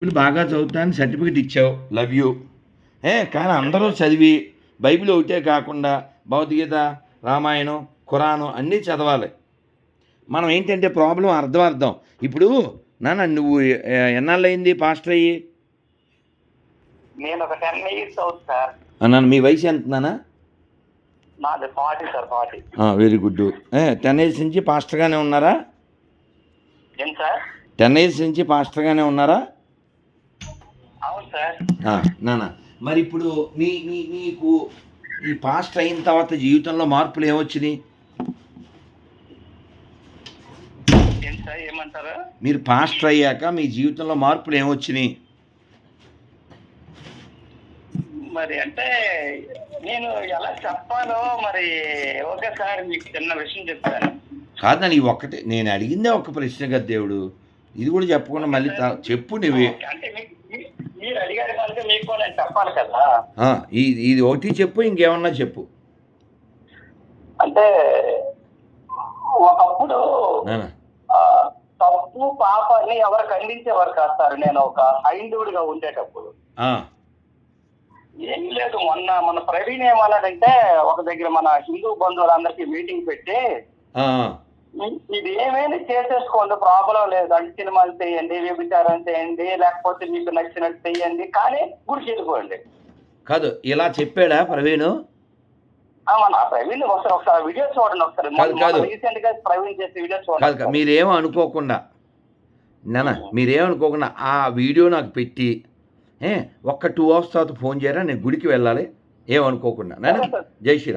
Bible బాగా చదువుతాను certificate ఇచ్చావు. Love you. ఏ కానీ అందరూ చదివి బైబిల్ ఒకటే కాకుండా భౌతికత రామాయణం ఖురాను అన్నీ చదవాలి. మనం ఏంటంటే ప్రాబ్లం అర్థం అర్థం ఇప్పుడు నాన్న నువ్వు ఎన్నాళ్ళు అయింది పాస్టర్ అయ్యి? నేను ఒక టెన్ ఇయర్స్ అవుతుంది సార్. అన్నాను మీ వయసు ఎంత నాన్న? నాది forty sir forty. Very good. Ten years నుంచి పాస్టర్గానే ఉన్నారా? ఏం సార్? టెన్ ఇయర్స్ నుంచి పాస్టర్గానే ఉన్నారా? నాన్న మరి ఇప్పుడు మీ మీ మీకు ఈ పాస్టర్ అయిన తర్వాత జీవితంలో మార్పులు ఏమొచ్చినాయి? ఏమంటారు? మీరు పాస్టర్ అయ్యాక మీ జీవితంలో మార్పులు ఏమొచ్చినాయి? మరి అంటే నేను ఎలా చెప్పాలో మరి ఒకసారి మీకు చిన్న విషయం చెప్తాను. కాదని ఈ ఒక్కటే. నేను అడిగిందే ఒక ప్రశ్న కదా దేవుడు. ఇది కూడా చెప్పకుండా మళ్ళీ చెప్పు నువ్వు. అంటే మీకు మీరు అడిగారు కనుక మీకు కూడా నేను చెప్పాలి కదా. ఇది ఇది ఒకటి చెప్పు ఇంకేమన్నా చెప్పు. అంటే ఒకప్పుడు తప్పు పాపాన్ని ఎవరు ఖండించేవారు కాదు సార్. నేను ఒక హైందువుడిగా ఉండేటప్పుడు. ఏం లేదు మొన్న మన ప్రవీణ్ ఏమన్నాడంటే ఒక దగ్గర మన హిందూ బంధువులందరికీ మీటింగ్ పెట్టి ఇది ఏమైనా చేసేసుకోండి ప్రాబ్లం లేదు. అంటే సినిమాలు చేయండి వ్యభిచారం చేయండి లేకపోతే మీకు నచ్చినట్టు చేయండి కానీ గుడికి వెళ్ళిపోండి కాదు ఇలా చెప్పాడా ప్రవీణ్? ప్రవీణ్ ఒకసారి ఒకసారి వీడియో చూడండి ఒకసారి. రీసెంట్గా ప్రవీణ్ చేసే వీడియో కాదు కాదు, చూడండి మీరేం అనుకోకుండా. నాన్న మీరేం అనుకోకుండా ఆ వీడియో నాకు పెట్టి ఏ ఒక్క టూ అవర్స్ తర్వాత ఫోన్ చేయరా నేను గుడికి వెళ్ళాలి. ఏమనుకోకుండా నాన్న జై శ్రీరామ్.